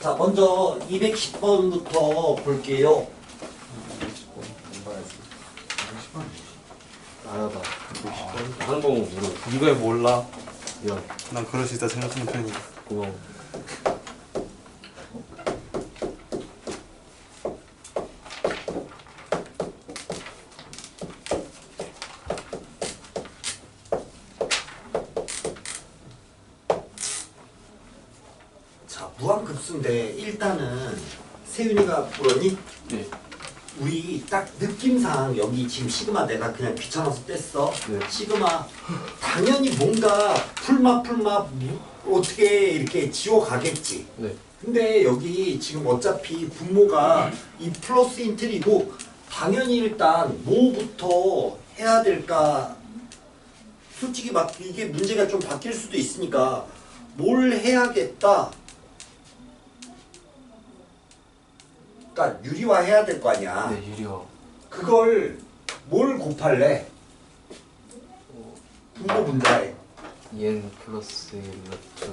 자, 먼저 210번부터 볼게요. 알아봐. 하는 거 모르. 이거에 몰라. 미안. 난 그럴 수 있다 생각하는 편이야. 고마워. 자, 무한급수인데 일단은 세윤이가 물었니? 네. 우리 딱 느낌상 여기 지금 시그마 내가 그냥 귀찮아서 뗐어. 네. 시그마 당연히 뭔가 풀마 풀마 무- 어떻게 이렇게 지워가겠지. 네. 근데 여기 지금 어차피 분모가 이 플러스 인틀이고 당연히 일단 뭐부터 해야 될까 솔직히 막 이게 문제가 좀 바뀔 수도 있으니까 뭘 해야겠다 그러니까 유리화 해야 될 거 아니야 네 유리화. 그걸 뭘 곱할래? 분모 분자에 en 플러스 1 루트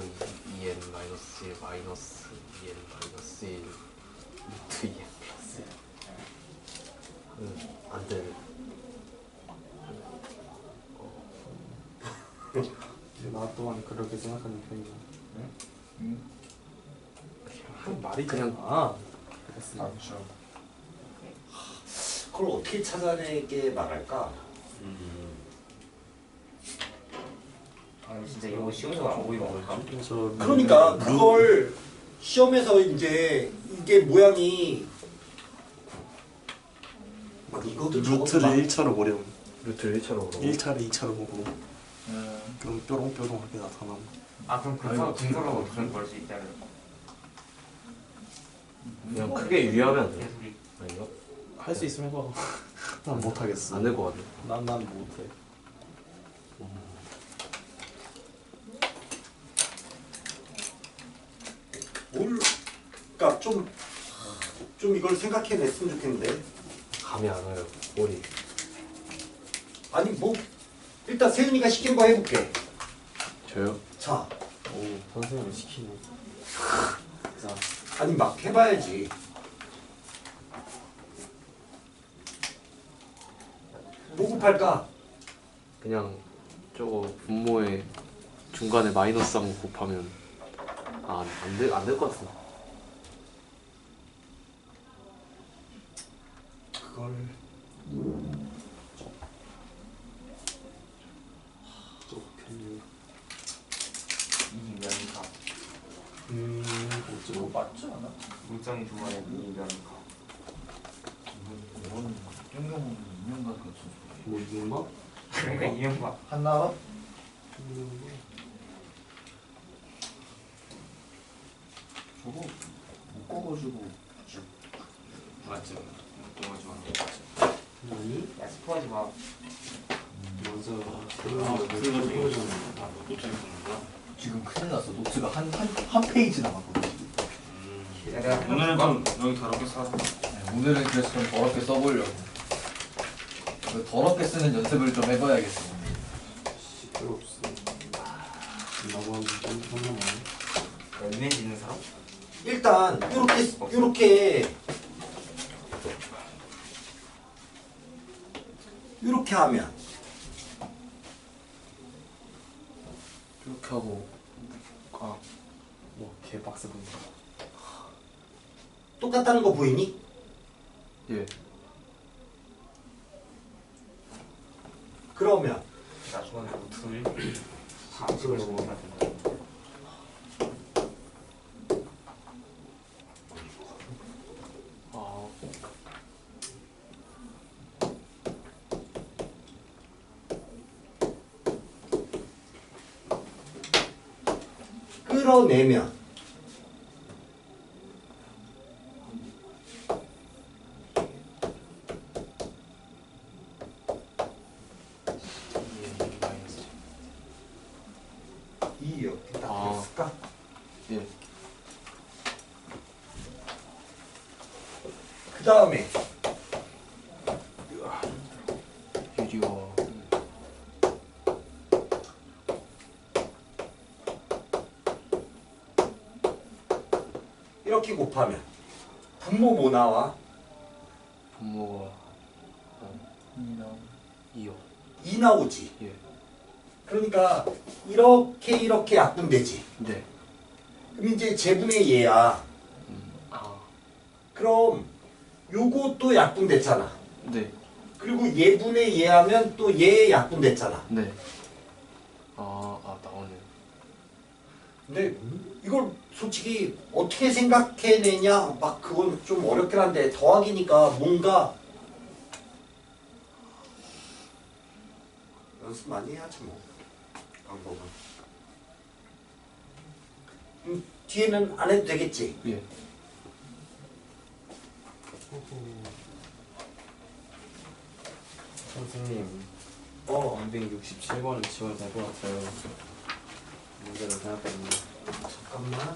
en 마이너스 1 마이너스 en 마이너스 1 루트 en 플러스 1. 음, 안 돼. 나 또한 그렇게 생각하는 편이야. 한 말이 그냥- 아. 그랬어. 아, 그렇죠. 그걸 어떻게 찾아내게 말할까? 아니 진짜 이거 시험에서 안 보이는 걸까? 저 그러니까 루- 그걸 시험에서 이제 이게 모양이 막 이것도 저것도 루트를 1차로 보려면 루트 1차로 그러고. 1차를 2차로 보고 그럼 뾰롱뾰롱하게 나타나고 아 그럼 근서 근서로 그런 걸수 있다는 그냥 크게 유리하면 안 돼. 아닌가? 할 수 있으면 해봐. 난 못하겠어. 안 될 것 같아. 난 난 못해. 뭘 그러니까 좀 좀 이걸 생각해냈으면 좋겠는데 감이 안 와요. 머리. 아니 뭐 일단 세윤이가 시킨 거 해볼게 저요? 자 오 선생님이 시키네. 자 아니 막 해봐야지 뭐 곱할까? 그냥 저거 분모에 중간에 마이너스 한 거 곱하면 아안될안될 것 같은데. 그걸 또 편리. 이면가 음 이거 어쩌고 맞지 않아? 물정이 좋아해 이면가 이건 땡겨먹는 인형과 같은 소리. 뭐 이건가? 그러니까 이면가 한나라? 저거 묶어가지고 맞죠 너무 좋아 아니 야 스포하지 마 맞아. 아, 그래가지고 노트를 보는 거야? 지금 큰일 났어. 노트가 한, 한, 한 페이지 남았거든. 야, 내가 오늘은 좀 여기 더럽게 써. 오늘은 그래서 좀 더럽게 써보려고. 그 더럽게 쓰는 연습을 좀 해봐야겠어. 시끄럽어. 나고 하면 좀 편하네. 이미지 있는 사람? 일단 요렇게 요렇게 요렇게 하면 이렇게 하고 뭐 개박스 분다. 똑같다는 거 보이니? 예. 그러면 나 좋아하는 노트를 다 찍어서 먹으면 된다 아 끌어 내면 딱 아. 예. 그 다음에 이렇게 곱하면 분모 뭐 나와? 분모가 이나 2요 2 나오지. 예. 그러니까 이렇게 이렇게 약분되지. 네. 그럼 이제 제분의 얘야. 아. 그럼 요것도 약분됐잖아. 네. 그리고 얘분의 얘 하면 또 얘 약분됐잖아. 네. 아, 아 나오네요. 근데 이걸 솔직히 어떻게 생각해내냐? 막 그건 좀 어렵긴 한데 더하기니까 뭔가 연습 많이 해야지 뭐 방법은. 음, 뒤에는 안 해도 되겠지? 예. 선생님 어. 267번은 지원될 것 같아요. 문제를 생각했는데 잠깐만.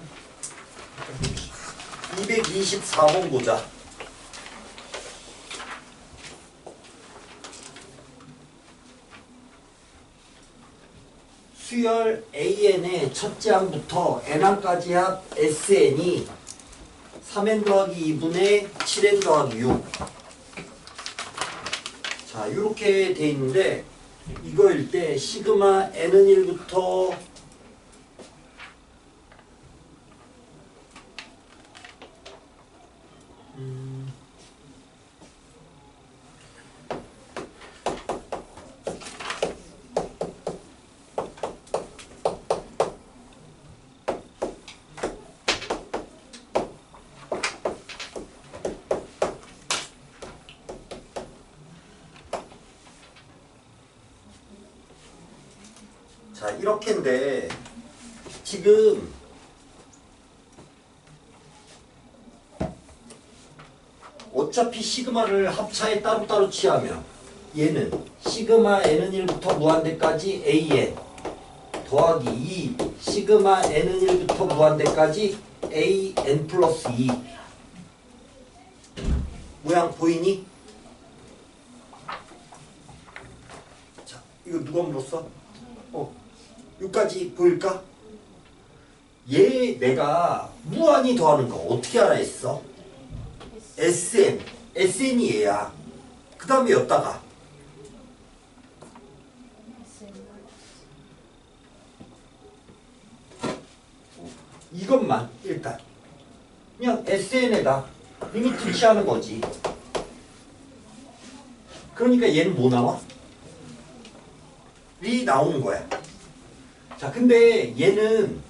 224번 보자. 수열 AN의 첫째 항부터 N항까지 합 SN이 3N 더하기 2분의 7N 더하기 6 자, 이렇게 돼 있는데 이거일 때 시그마 N은 1부터 자 이렇게인데 지금 어차피 시그마를 합차에 따로따로 취하면 얘는 시그마 n은 1부터 무한대까지 an 더하기 2 시그마 n은 1부터 무한대까지 an 플러스 2 모양 보이니? 자 이거 누가 물었어? 어, 여기까지 보일까? 얘 내가 무한히 더하는 거 어떻게 알아 했어? SN, SN이 얘야. 그 다음에 였다가 이것만 일단 그냥 SN에다 리미트 취하는 거지. 그러니까 얘는 뭐 나와? 리 나오는 거야. 자, 근데 얘는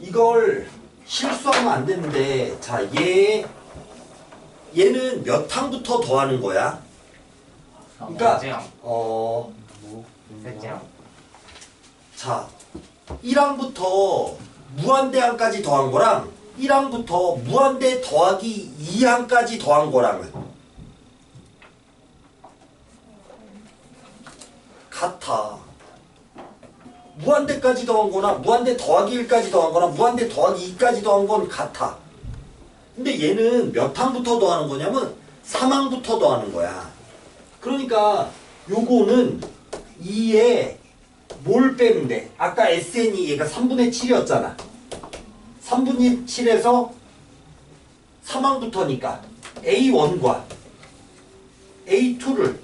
이걸 실수하면 안 되는데, 자, 얘, 얘는 몇 항부터 더하는 거야? 그러니까, 어, 셋째요? 자, 1항부터 무한대항까지 더한 거랑 1항부터 무한대 더하기 2항까지 더한 거랑은 같아. 무한대까지 더한 거나 무한대 더하기 1까지 더한 거나 무한대 더하기 2까지 더한 건 같아. 근데 얘는 몇 항부터 더하는 거냐면 3항부터 더하는 거야. 그러니까 요거는 2에 뭘 빼면 돼? 아까 SN이 얘가 3분의 7이었잖아. 3분의 7에서 3항부터니까 A1과 A2를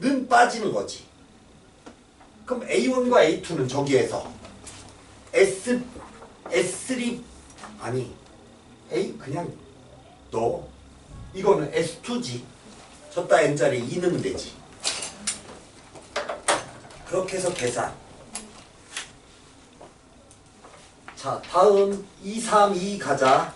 는 빠지는 거지. 그럼 A1과 A2는 저기에서 S S3 아니 A 그냥 넣어. 이거는 S2지. 졌다 N자리에 2 넣으면 되지. 그렇게 해서 계산. 자, 다음 2, 3, 2 가자.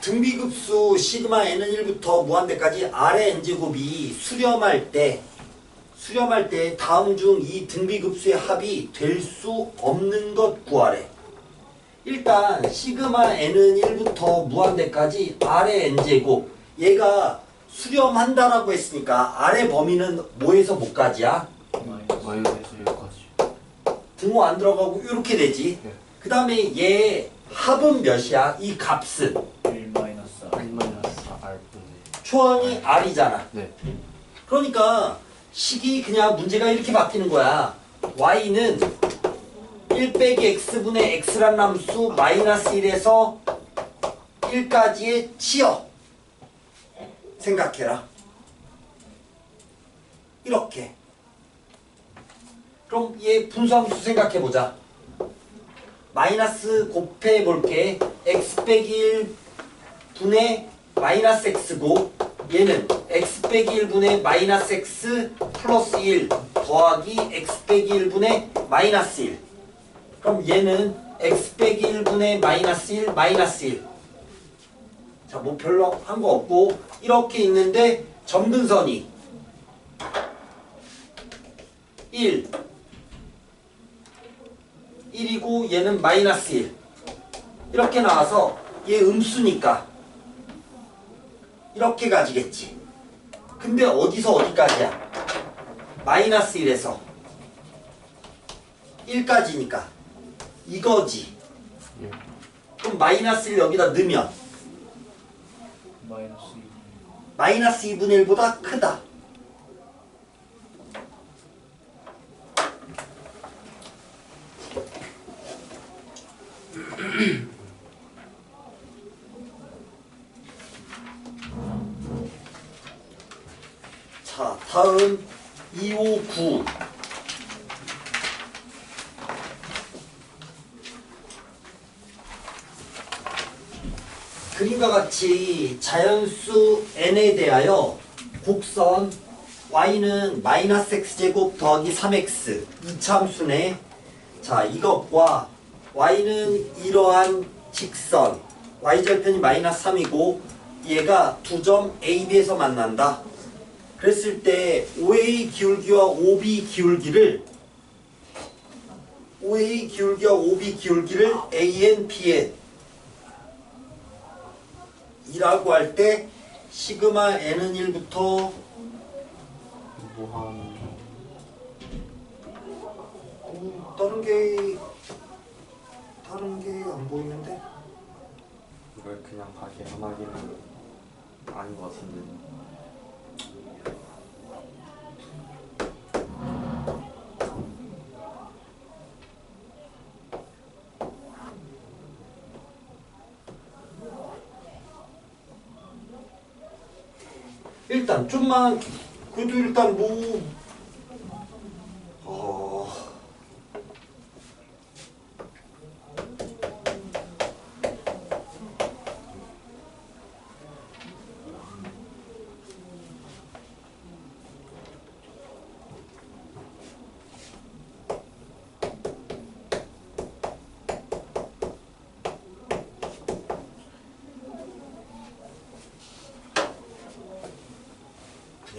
등비급수 시그마 n은 1부터 무한대까지 아래 n제곱이 수렴할 때 수렴할 때 다음 중 이 등비급수의 합이 될 수 없는 것 구하래. 일단 시그마 n은 1부터 무한대까지 아래 n제곱 얘가 수렴한다라고 했으니까 아래 범위는 뭐에서 뭐까지야? 마이너스 1까지. 등호 안 들어가고 이렇게 되지. 네. 그 다음에 얘 합은 몇이야? 이 값은 1 마이너스 1 마이너스 R분의. 초항이 r이잖아. 네. 그러니까 식이 그냥 문제가 이렇게 바뀌는 거야. y는 1 빼기 x분의 x란 함수 마이너스 1에서 1까지의 치어 생각해라. 이렇게. 그럼 얘 분수함수 생각해보자. 마이너스 곱해 볼게. x 빼기 1 분의 마이너스 x고 얘는 x 빼기 1분의 마이너스 x 플러스 1 더하기 x 빼기 1분의 마이너스 1 그럼 얘는 x 빼기 1분의 마이너스 1 마이너스 1 자, 뭐 별로 한 거 없고 이렇게 있는데 점근선이 1 1이고 얘는 마이너스 1 이렇게 나와서 얘 음수니까 이렇게 가지겠지. 근데 어디서 어디까지야? 마이너스 1에서 1까지니까 이거지. 예. 그럼 마이너스 1 여기다 넣으면 마이너스 2분의 1보다 크다. 자, 다음 259. 그림과 같이 자연수 n에 대하여 곡선 y는 마이너스 x제곱 더하기 3x 이참수네 자 이것과 y는 이러한 직선 y절편이 마이너스 3이고 얘가 두 점 A, B에서 만난다. 그랬을 때 OA 기울기와 OB 기울기를 OA 기울기와 OB 기울기를 AN, BN 이라고 할 때 시그마 n은 1부터 무한 어, 다른 게 다른 게 안 보이는데? 이걸 그냥 다 계산하기는 아닌 것 같은데 일단 좀만 그래도 일단 뭐 어...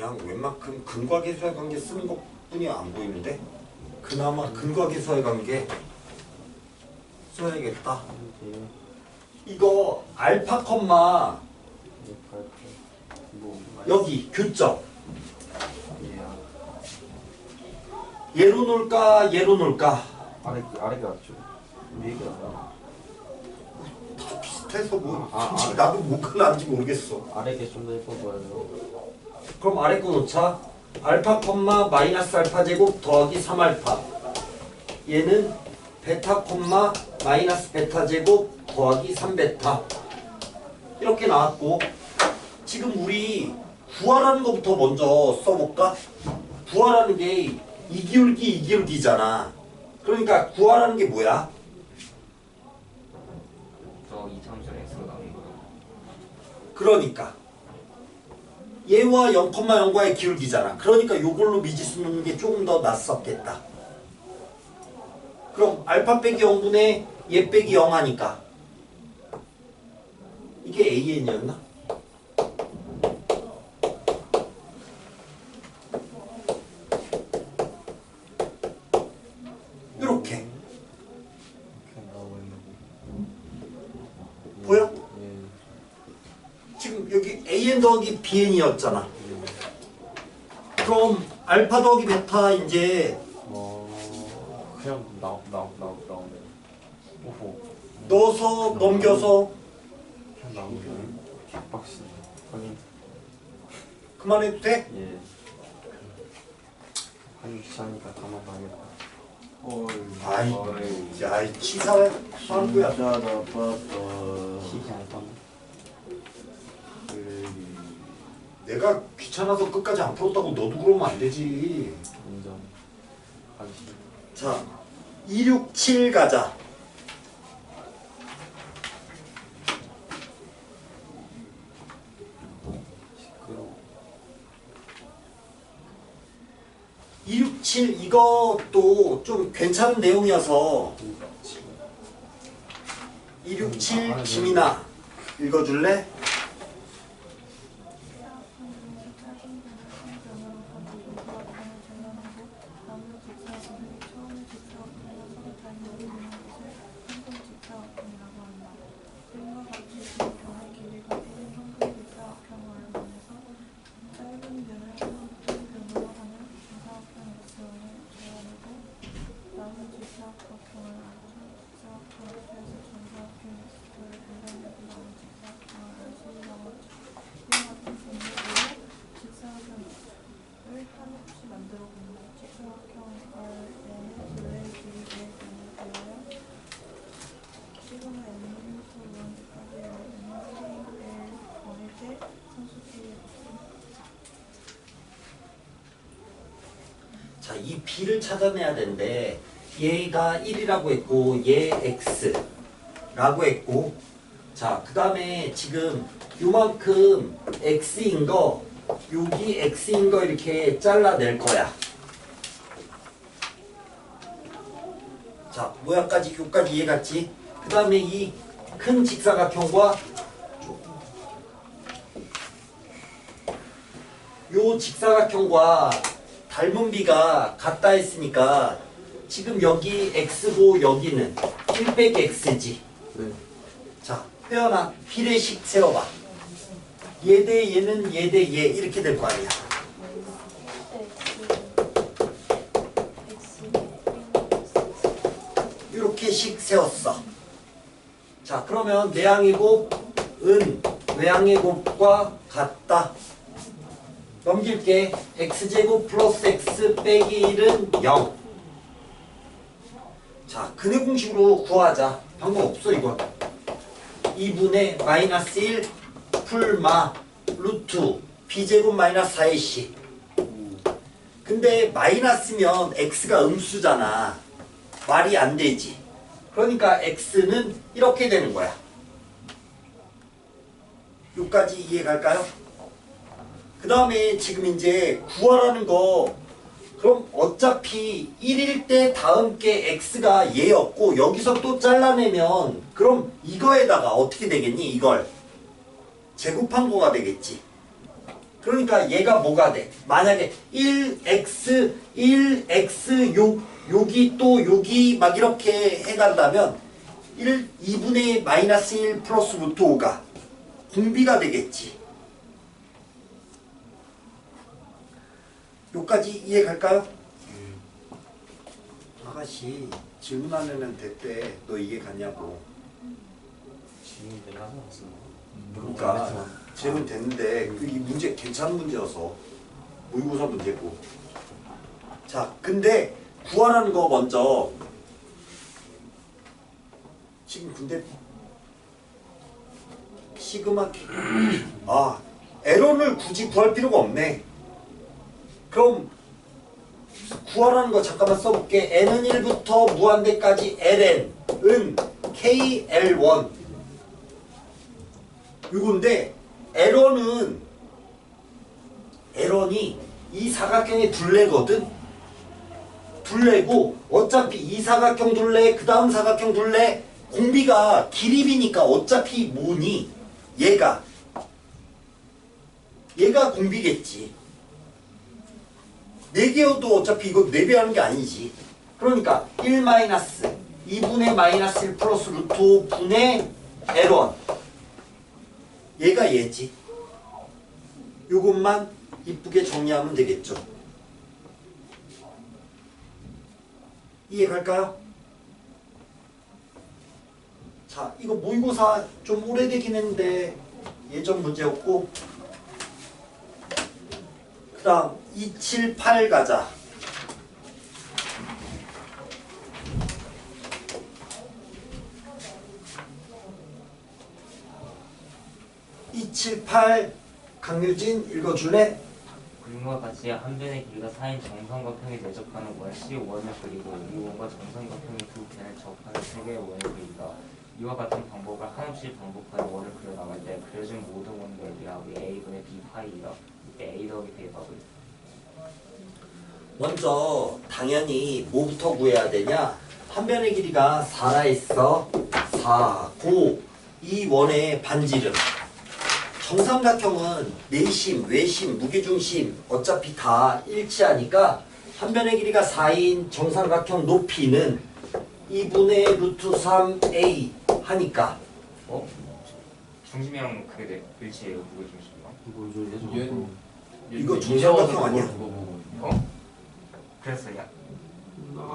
그냥 웬만큼 근과계수의 관계 쓰는 것뿐이 안 보이는데 그나마 근과계수의 관계 써야겠다. 이거 알파 컴마 여기 교점. 예 얘로 놀까 얘로 놀까? 아래 아래가 낫죠 위가 나요 다 비슷해서 뭐 아, 솔직히 아. 나도 뭐가 나은지 모르겠어. 아래게 좀 더 예뻐 보여요 그럼 아래 거 놓자. 알파 컴마 마이너스 알파 제곱 더하기 3알파. 얘는 베타 컴마 마이너스 베타 제곱 더하기 3베타. 이렇게 나왔고 지금 우리 구하라는 것부터 먼저 써볼까? 구하라는 게 이기울기 이기울기잖아. 그러니까 구하라는 게 뭐야? 그러니까 얘와 0,0과의 기울기잖아. 그러니까 요걸로 미지수 넣는 게 조금 더 낫었겠다. 그럼 알파 빼기 0분의 얘 빼기 0 하니까 이게 AN이었나? 이렇게 이렇게 나오고 있는 보여? 예 지금 여기 AN BN이었잖아. 그럼 알파 더하기 베타 이제 어 그냥 나나 나나 나오네 오호 넣어서 넘겨서 그냥 나오네 빡신 확인 그만해도 돼? 예 하기 귀찮으니까 가만 놔야겠다. 아이, 어이. 야, 이 치사한 거야. 희귀 안 떠네. 내가 귀찮아서 끝까지 안 풀었다고 너도 그러면 안 되지. 인정. 하기 싫어. 자, 267 가자. 시끄러워. 267 이것도 좀 괜찮은 내용이어서 267 김이나 읽어줄래? 을 한없이 만들어 보는 직사각형 Rn의 둘레의 길이에 되어요. 시그마 n부터 무한대까지 n은 Kl 거릴 때 상수끼리 자, 이 b를 찾아내야 되는데 얘가 1이라고 했고 얘 x라고 했고 자, 그 다음에 지금 요만큼 x인 거 여기 x인 거 이렇게 잘라낼 거야. 자, 모양까지 요까지 이해갔지? 그 다음에 이 큰 직사각형과 요 직사각형과 닮은 비가 같다 했으니까 지금 여기 x고 여기는 1 빼기 x지. 네. 자, 태연아 비례식 세워봐. 얘 대 얘는 얘 대 얘 이렇게 될 거 아니야. 이렇게 식 세웠어. 자, 그러면 내항의 곱은 외항의 곱과 같다. 넘길게. x제곱 플러스 x 빼기 1은 0. 자, 근의 공식으로 구하자. 방법 없어, 이건. 2분의 마이너스 1 풀마 루트 b제곱 마이너스 4ac. 근데 마이너스면 x가 음수잖아. 말이 안 되지. 그러니까 x는 이렇게 되는 거야. 여기까지 이해 갈까요? 그 다음에 지금 이제 구하라는 거 그럼 어차피 1일 때 다음 게 x가 얘였고 여기서 또 잘라내면 그럼 이거에다가 어떻게 되겠니 이걸? 제곱한 거가 되겠지. 그러니까 얘가 뭐가 돼? 만약에 1x 1x 요, 여기 또 여기 막 이렇게 해간다면 1 2분의 마이너스 1 플러스 루트 5가 공비가 되겠지 요까지 이해 갈까요? 아가씨 질문하면 됐대 너 이해 갔냐고. 지금 내가 나왔어. 그러니까 질문 됐는데 그이 문제 괜찮은 문제여서 모의고사 문제고. 자 근데 구하라는 거 먼저. 지금 근데 시그마 아 에런을 굳이 구할 필요가 없네 그럼 구하라는 거 잠깐만 써볼게. N은 1부터 무한대까지 ln은 kl1 이건데 에런은 에런이 이 사각형의 둘레거든. 둘레고 어차피 이 사각형 둘레 그 다음 사각형 둘레 공비가 길이비니까 어차피 뭐니? 얘가. 얘가 공비겠지 4개여도 어차피 이거 4배 하는 게 아니지. 그러니까 1 마이너스 2분의 마이너스 1 플러스 루트 5분의 L1 얘가 얘지. 요것만 이쁘게 정리하면 되겠죠. 이해 갈까요? 자 이거 모의고사 좀 오래되긴 했는데 예전 문제였고 그 다음 2, 7, 8 가자. 이칠팔 강률진 읽어줄래? 그림과 같이 한변의 길이가 4인 정선과 평이 대접하는 원시 원을 그리고 이 원과 정선과 평이 두 개를 접하는 세 개의 원을 그린다. 이와 같은 방법을 한없이 반복하여 원을 그려나갈 때 그려진 모든 원의 넓이라 A분의 B 파이이라 A 더하기 B 값을 먼저 당연히 뭐부터 구해야 되냐? 한 변의 길이가 4라 했어. 4, 9. 이 원의 반지름. 정삼각형은 내심, 외심, 무게중심 어차피 다 일치하니까 한 변의 길이가 4인 정삼각형 높이는 2분의 루트 3a 하니까 어? 중심이랑 그게 내 일치예요 무게 중심이랑. 뭔 소리야 얘- 저거 이거 그걸 아니야? 물어보고? 어? 그랬어 야.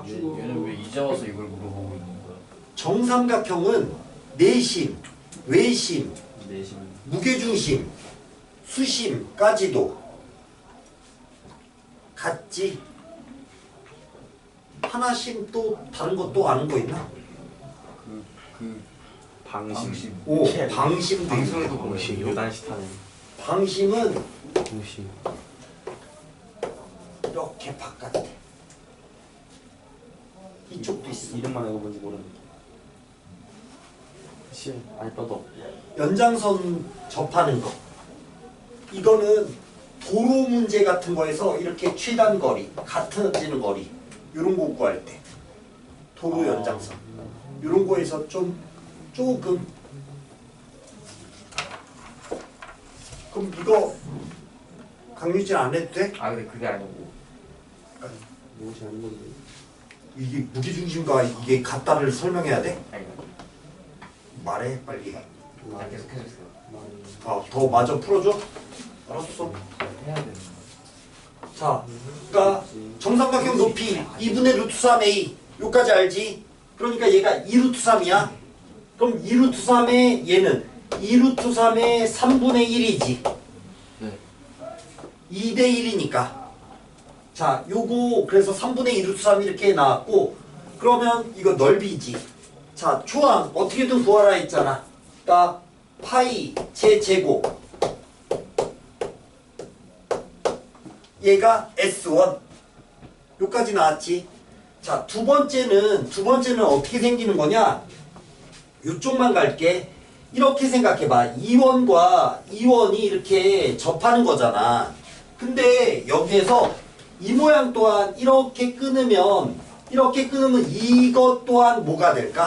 얘, 얘는 왜 이제 와서 이걸 물어보고 있는 거야? 정삼각형은 내심, 외심, 내심 무게중심, 수심까지도 같지? 하나씩 또 다른 것도 아는 거 있나? 그, 그 방심 방심. 오, 방심도 있고. 방송에도 공식 보면 요단시 타는 방심은 공식 이렇게 바깥에. 이쪽도 있어. 이름만 알고 뭔지 모르는 시 알바도 연장선 접하는 거. 이거는 도로 문제 같은 거에서 이렇게 최단 거리, 같아지는 거리 이런 거 구할 때. 도로 연장선. 이런 거에서 좀 조금 그럼 이거 강유진 안 해도 돼? 아 근데 그게 아니고 무엇이 아닌 건데 이게 무게중심과 이게 같다를 설명해야 돼? 아니 말해 빨리. 아, 계속 해주세요. 아, 더 마저 풀어줘. 알았어. 해야 되는 자, 그러니까 정삼각형 높이 2분의 루트 3a 요까지 알지? 그러니까 얘가 2루트 3이야. 그럼 2루트 3의 얘는 2루트 3의 3분의 1이지. 네 2대 1이니까. 자, 요거 그래서 3분의 2루트 3 이렇게 나왔고 그러면 이거 넓이지. 자, 초항 어떻게든 구하라 했잖아. 그러니까 파이 제 제곱 얘가 S1 요까지 나왔지. 자, 두 번째는 두 번째는 어떻게 생기는 거냐? 요쪽만 갈게. 이렇게 생각해 봐. 2원과 2원이 이렇게 접하는 거잖아. 근데 여기에서 이 모양 또한 이렇게 끊으면 이렇게 끊으면 이것 또한 뭐가 될까?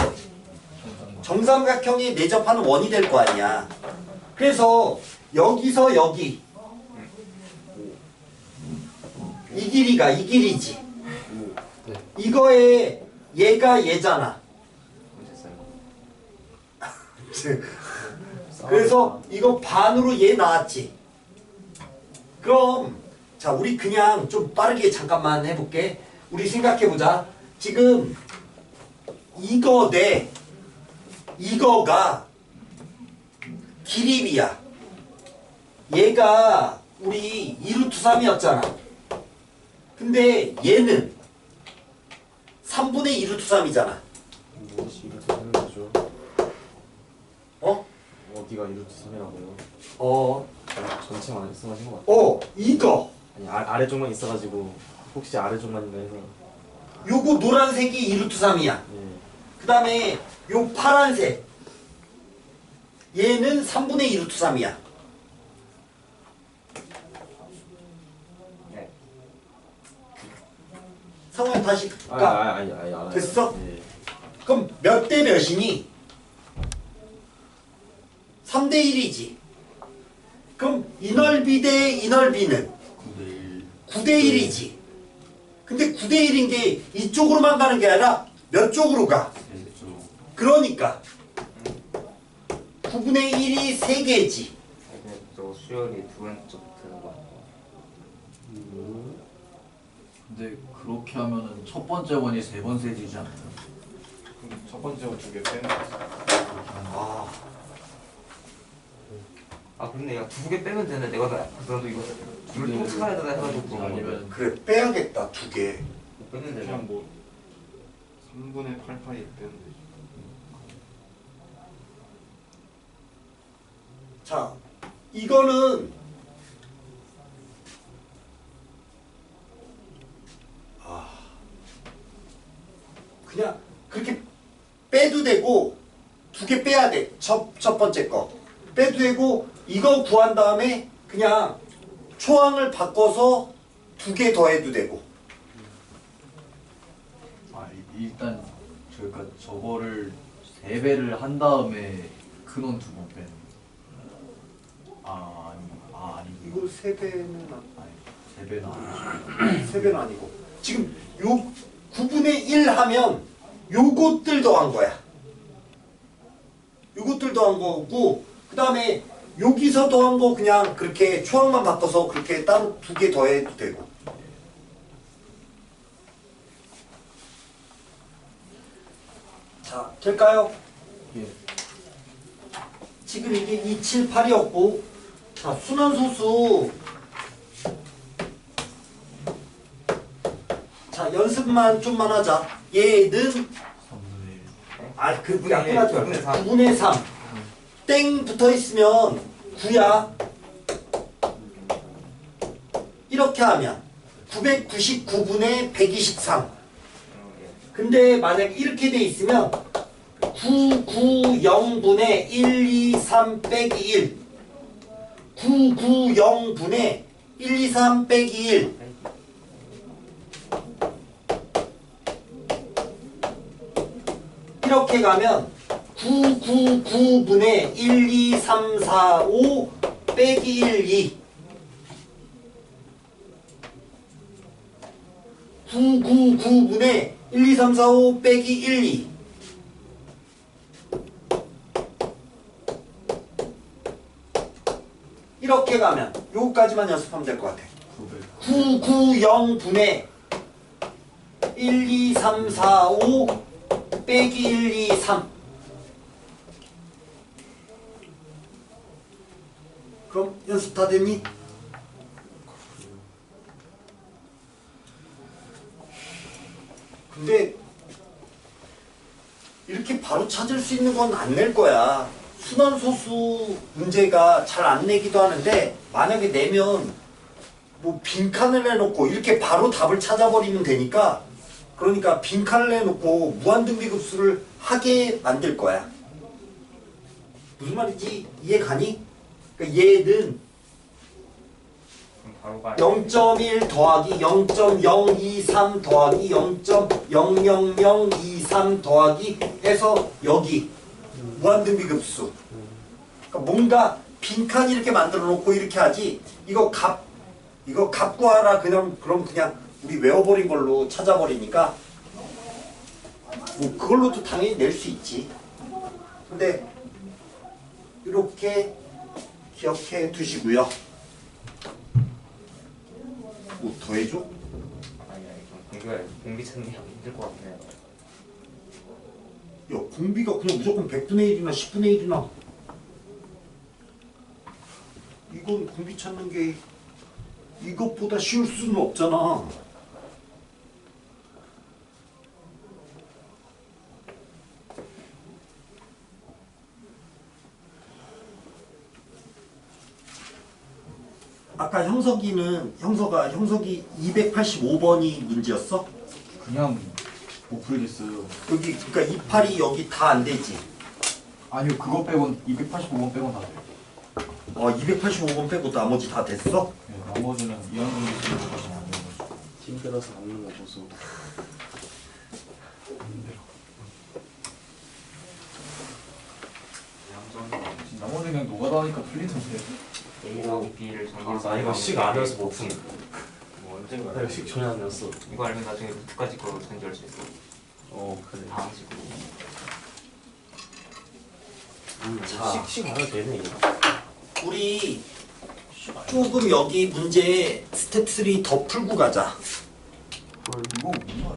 정삼각형에 내접하는 원이 될 거 아니야. 그래서 여기서 여기 이 길이가 이 길이지. 네. 이거에 얘가 얘잖아. 됐어요. 그래서 이거 반으로 얘 나왔지. 그럼 자 우리 그냥 좀 빠르게 잠깐만 해볼게. 우리 생각해보자. 지금 이거 대 이거가 길이비야. 얘가 우리 2루트 3이었잖아. 근데 얘는 3분의 2루트 3이잖아. 무엇이 이루트 3이죠 어? 어디가 이루트 3이라고요 어. 전체만 말씀하신 것 같아요 어, 이거. 아니 아, 아래쪽만 있어가지고 혹시 아래쪽만인가 해서 요거 노란색이 2루트 3이야. 예 그 다음에 요 파란색. 얘는 3분의 2루트 3이야. 네. 상호야 다시 아, 가. 아, 아니, 아니, 알아요. 됐어? 예. 그럼 몇 대 몇이니? 3대 1이지. 그럼 이 넓이 대 이 넓이는 9대1 9대 1이지. 근데 9대 1인 게 이쪽으로만 가는 게 아니라 몇 쪽으로 가? 그러니까 9분의 1이 3개지. 근데 저 수열이 두 왼쪽 드는 거. 근데 그렇게 하면은 첫 번째 원이 세 번 세지지 않나요? 그럼 첫 번째 두개 빼는 거 아, 아 근데 야 두 개 빼면 되는데 내가 나- 그래도 이거 또 찾아야 되나 해가지고 그런. 아니면 그래 빼야겠다 두 개. 못 뺐는데 그냥 뭐 3분의 8 파이 빼면 되죠 자, 이거는 아 그냥 그렇게 빼도 되고 두 개 빼야 돼. 첫, 첫 번째 거. 빼도 되고 이거 구한 다음에 그냥 초항을 바꿔서 두 개 더해도 되고. 아 이- 일단 저희가 저거를 세 배를 한 다음에 근원 두번 빼는 아 아니 아 아니고 이거 세 배는 아니 세 배는 아니죠 세 배는 아니고. 지금 요 9분의 1 하면 요것들 더한 거야. 요것들 더한 거고 그 다음에 여기서 더한 거 그냥 그렇게 초항만 바꿔서 그렇게 따로 두 개 더해도 되고 자 될까요? 예. 지금 이게 278이었고 자 순환소수 자 연습만 좀만 하자 얘는 3분의 1 아그 구분의 약분 하지 일, 말고 구분의 삼. 9분의 3. 땡 붙어 있으면 9야. 이렇게 하면 999분의 123. 근데 만약 이렇게 돼 있으면 990분의 123 빼기 1. 990분의 123 빼기 1. 이렇게 가면 999분의 1, 2, 3, 4, 5 빼기 1, 2 999분의 1, 2, 3, 4, 5 빼기 1, 2 이렇게 가면 요거까지만 연습하면 될 것 같아. 900 990분의 1, 2, 3, 4, 5 빼기 1, 2, 3 그럼 연습 다 됐니? 근데 이렇게 바로 찾을 수 있는 건 안 낼 거야. 순환소수 문제가 잘 안 내기도 하는데 만약에 내면 뭐 빈칸을 내놓고 이렇게 바로 답을 찾아버리면 되니까 그러니까 빈칸을 내놓고 무한등비급수를 하게 만들 거야. 무슨 말인지 이해 가니? 그러니까 얘는 그럼 바로 가0.1 더하기 0.023 더하기 0.00023 더하기 해서 여기 무한등비급수. 그러니까 뭔가 빈칸 이렇게 만들어 놓고 이렇게 하지. 이거 값 이거 값 구하라 그냥 그럼 그냥 우리 외워버린 걸로 찾아버리니까 뭐 그걸로도 당연히 낼 수 있지. 근데 이렇게 기억해 두시고요. 뭐 더해줘? 아니 아니 좀 공비가 공비 찾는 게 힘들 것 같네요. 야 공비가 그냥 무조건 100분의 1이나 10분의 1이나. 이건 공비 찾는 게 이것보다 쉬울 수는 없잖아 아까 형석이는 형석아 형석이 285번이 문제였어? 그냥 못 풀겠어요 여기 그러니까 이팔이 여기 다 안 되지. 아니요 그거 빼곤 285번 빼곤 다 돼요 어 285번 빼고 나머지 다 됐어? 네, 나머지는 이한동기 씨까지는 안 돼가지고 힘들어서 없는 거 보소. 나머지 그냥 노가다니까 풀리는데 A하고 B를 전개해서 아, 나 이거 식 아니어서 못 푼. 뭐 언젠가 나 이거 식 전혀 아니었어. 이거 알면 나중에 루트까지 거 전개할 수 있어 어 그래. 다음 식으로 음, 자. 식, 식 알아도 되네 이거. 우리 조금 여기 문제 스텝 3 더 풀고 가자.